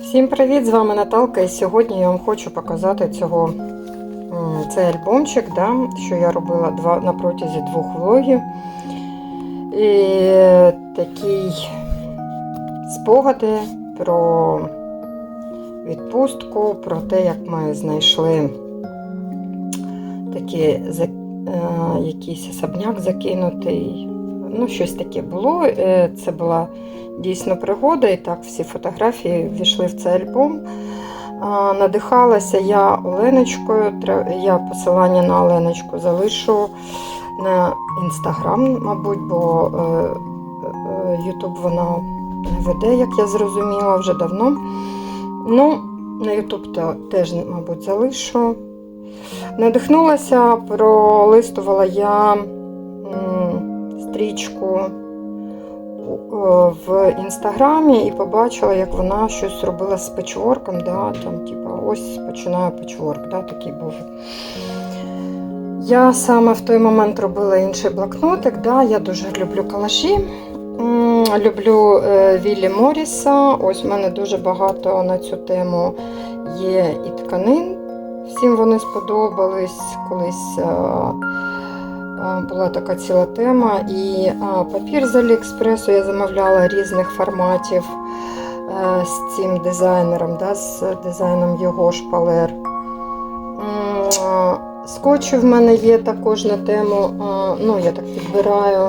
Всім привіт! З вами Наталка, і сьогодні я вам хочу показати цього, цей альбомчик, да, що я робила два, на протязі двох влогів. І такий спогади про відпустку, про те, як ми знайшли такий е, якийсь особняк закинутий. Ну, щось таке було. Е, Це була дійсно пригода, і так всі фотографії ввійшли в цей альбом. Надихалася я Оленочкою. Я посилання на Оленочку залишу на інстаграм, мабуть, бо Ютуб вона не веде, як я зрозуміла, вже давно. Ну, на Ютуб теж, мабуть, залишу. Надихнулася, пролистувала я стрічку в інстаграмі і побачила, як вона щось робила з печворком. Да, там, типу, ось починаю печворк, да, такий був. Я саме в той момент робила інший блокнотик. Да, я дуже люблю калаші. Люблю е, Віллі Моріса. Ось в мене дуже багато на цю тему є і тканин. Всім вони сподобались. Колись е, е, була така ціла тема. І папір з Аліекспресу я замовляла різних форматів е, з цим дизайнером, да, з дизайном його шпалер. М, Скотчі в мене є також на тему, ну, я так підбираю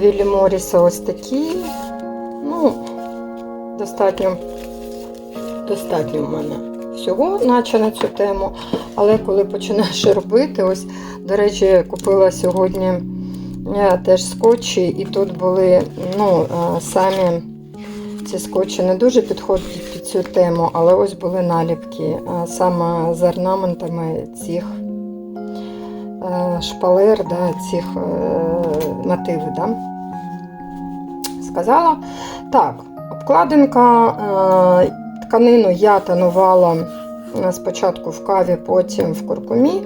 Віллі Моріса ось такі. Ну, достатньо, достатньо в мене всього, наче на цю тему. Але коли починаєш робити, ось, до речі, купила сьогодні я теж скотчі, і тут були ну, е, самі ці скотчі не дуже підходять під цю тему, але ось були наліпки е, саме з орнаментами цих е, шпалер, да, цих е, мотивів. Да. Сказала. Так, обкладинка е, тканину я тонувала е, спочатку в каві, потім в куркумі.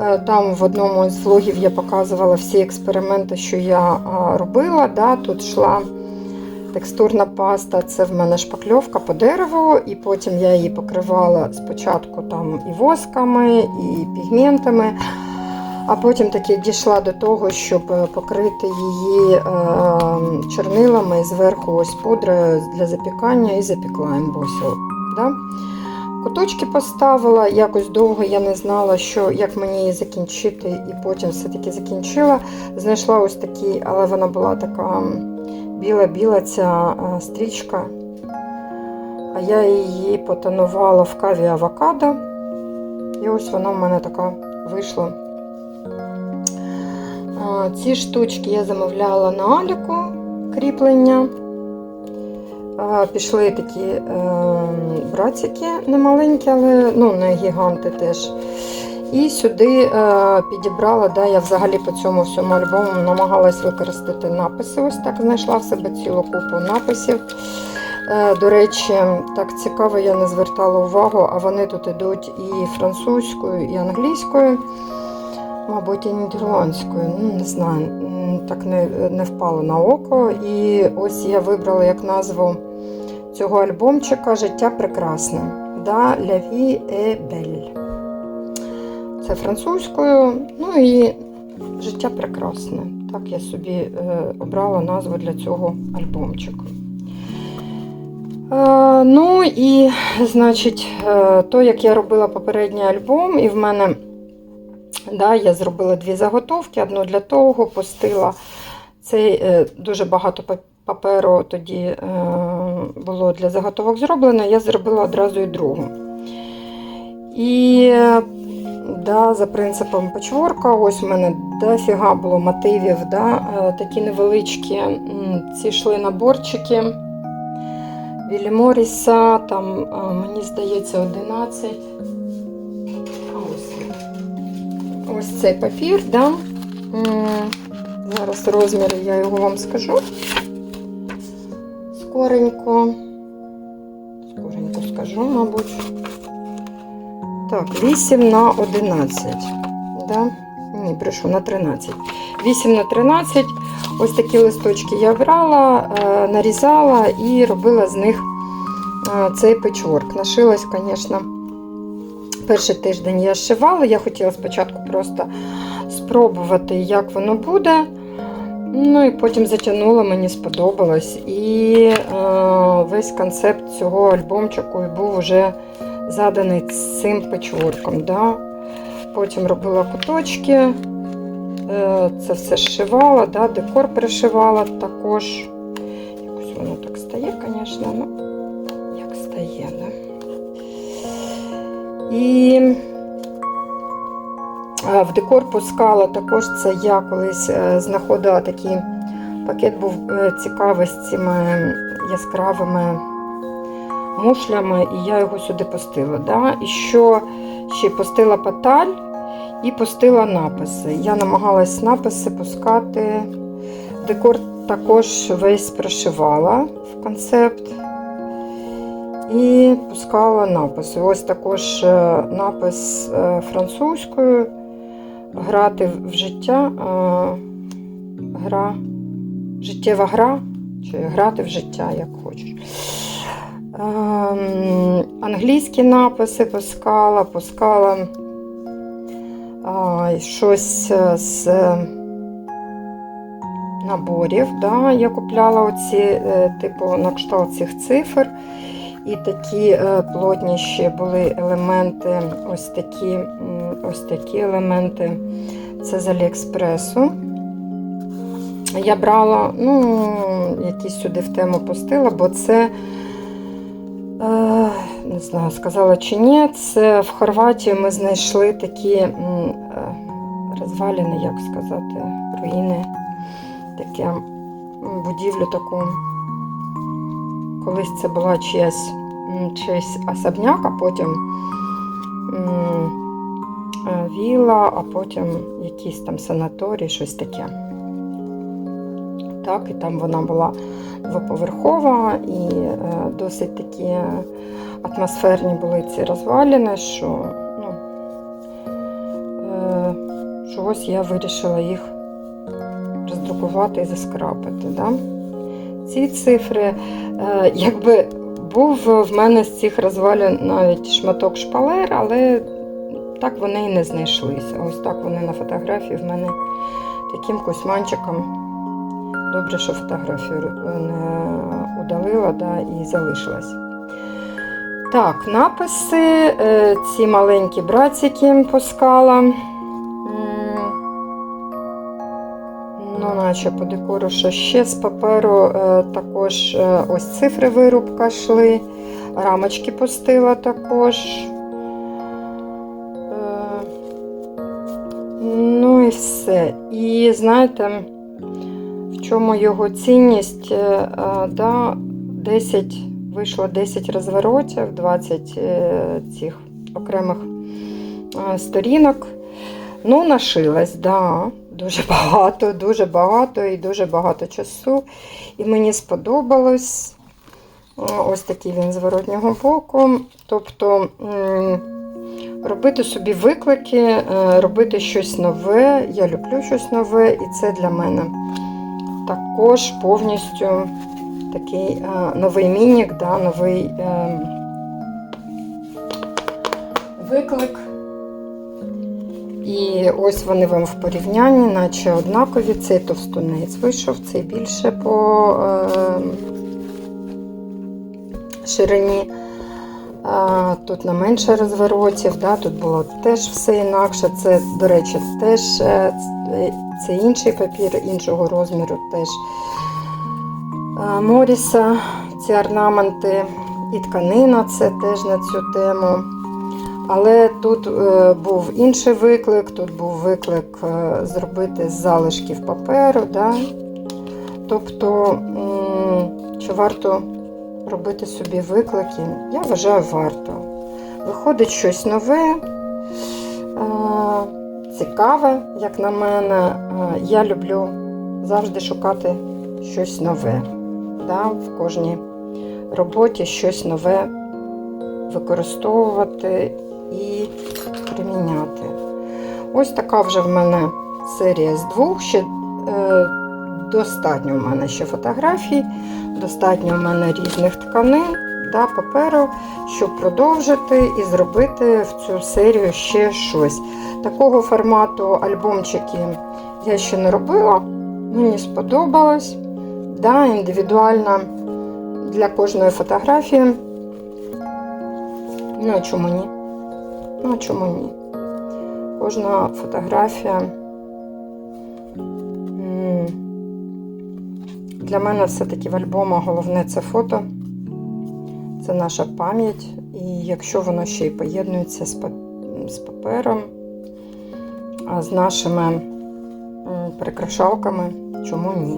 Е, Там в одному з влогів я показувала всі експерименти, що я е, робила. Да. Тут йшла текстурна паста, це в мене шпакльовка по дереву, і потім я її покривала спочатку там і восками, і пігментами. А потім таки дійшла до того, щоб е, покрити її е, чорнилами зверху ось пудрою для запікання і запікла ембосіл. Да? Куточки поставила, якось довго я не знала, що, як мені її закінчити, і потім все-таки закінчила. Знайшла ось такі, але вона була така біла-біла ця е, стрічка. А я її потонувала в каві авокадо. І ось вона в мене така вийшла. Ці штучки я замовляла на Аліку кріплення. Пішли такі е, братики немаленькі, але ну, не гіганти теж. І сюди е, підібрала, да, я взагалі по цьому всьому альбому намагалась використати написи. Ось так знайшла в себе цілу купу написів. Е, до речі, так цікаво, я не звертала увагу, а вони тут йдуть і французькою, і англійською, мабуть, і нідерландською. Ну, не знаю, так не, не впало на око. І ось я вибрала як назву цього альбомчика Життя прекрасне. Да, La vie est belle. Це французькою, ну і життя прекрасне. Так я собі е, обрала назву для цього альбомчику. Е, ну і, значить, е, то, як я робила попередній альбом, і в мене да, я зробила дві заготовки. Одну для того, пустила цей е, дуже багато паперу тоді е, було для заготовок зроблено, я зробила одразу і другу. І да, за принципом печворка, ось у мене дофіга було мотивів, да, е, такі невеличкі, ці йшли наборчики. Віллі Моріса, там, мені здається, 11. Ось цей папір, да. Зараз розміри я його вам скажу. Скоренько. Скоренько скажу, мабуть. Так, 8 на 11. Да? Ні, брешу на 13. 8 на 13. Ось такі листочки я брала, е, нарізала і робила з них е, цей печворк. Нашилась, звісно, перший тиждень я шивала. Я хотіла спочатку просто спробувати, як воно буде. Ну і потім затягнула, мені сподобалось. І е, весь концепт цього альбомчику був вже заданий цим печворком. Да? Потім робила куточки, е, це все зшивала, да? декор пришивала також. Якось воно так стає, звісно, ну, як стає, да? І в декор пускала також це я колись е, знаходила такий пакет, був е, цікавий з цими яскравими мушлями, і я його сюди пустила. Да? І що ще пустила паталь і пустила написи. Я намагалась написи пускати. Декор також весь прошивала в концепт. І пускала написи. Ось також е, напис е, французькою. Грати в життя. е, Гра, життєва гра, чи грати в життя, як хочеш. Ем, англійські написи пускала, пускала щось з наборів. Да? Я купляла оці, типу, на кшталт цих цифр. І такі е, плотніші були елементи, ось такі, ось такі елементи. Це з Аліекспресу. Я брала, ну, якісь сюди в тему пустила, бо це, е, не знаю, сказала чи ні, це в Хорватії ми знайшли такі е, як сказати, руїни, таке будівлю таку. Колись це була чиясь, м, чийсь особняк, а потім е, віла, а потім якийсь там санаторій, щось таке. Так, і там вона була двоповерхова і е, досить такі атмосферні були ці розвалини, що, ну, е, що ось я вирішила їх роздрукувати і заскрапити. Да? Ці цифри, е, якби був в мене з цих розвалин навіть шматок шпалер, але так вони і не знайшлися. Ось так вони на фотографії в мене таким косманчиком. Добре, що фотографію не удалила да, і залишилась. Так, написи, е, ці маленькі братики пускала. М, Наче по декору, що ще з паперу е, також е, ось цифри вирубка йшли, рамочки пустила також. Е, Ну і все. І знаєте, в чому його цінність? Да, 10, вийшло 10 розворотів, 20 е, цих окремих сторінок. Ну, нашилась, да. Дуже багато, дуже багато і дуже багато часу. І мені сподобалось. Ось такий він з воротнього боку. Тобто робити собі виклики, е, робити щось нове. Я люблю щось нове, і це для мене також повністю такий е, новий мінік, да, новий е, виклик. І ось вони вам в порівнянні, наче однакові. Цей товстунець вийшов, цей більше по е, ширині. Тут на менше розворотів, да, тут було теж все інакше. Це, до речі, теж е, це інший папір іншого розміру. теж Моріса, ці орнаменти і тканина це теж на цю тему. Але тут е, був інший виклик, тут був виклик е, зробити з залишків паперу. Да? Тобто, чи варто робити собі виклики? Я вважаю, варто. Виходить щось нове, е, цікаве, як на мене. Я люблю завжди шукати щось нове. Да? В кожній роботі щось нове використовувати і приміняти. Ось така вже в мене серія з двох. Ще е, достатньо в мене ще фотографій, достатньо в мене різних тканин та паперу, щоб продовжити і зробити в цю серію ще щось. Такого формату альбомчики я ще не робила. Мені сподобалось. Да, індивідуально для кожної фотографії. Ну, а чому ні? Ну, а чому ні? Кожна фотографія. Для мене все-таки в альбомах головне це фото. Це наша пам'ять. І якщо воно ще й поєднується з, папером, з нашими прикрашалками, чому ні?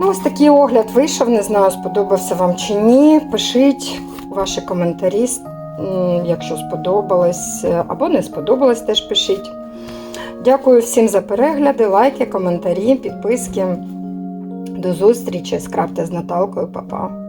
Ну, ось такий огляд вийшов. Не знаю, сподобався вам чи ні. Пишіть ваші коментарі, якщо сподобалось, е, або не сподобалось, теж пишіть. Дякую всім за перегляди, лайки, коментарі, підписки. До зустрічі з Крафти з Наталкою, Па-па.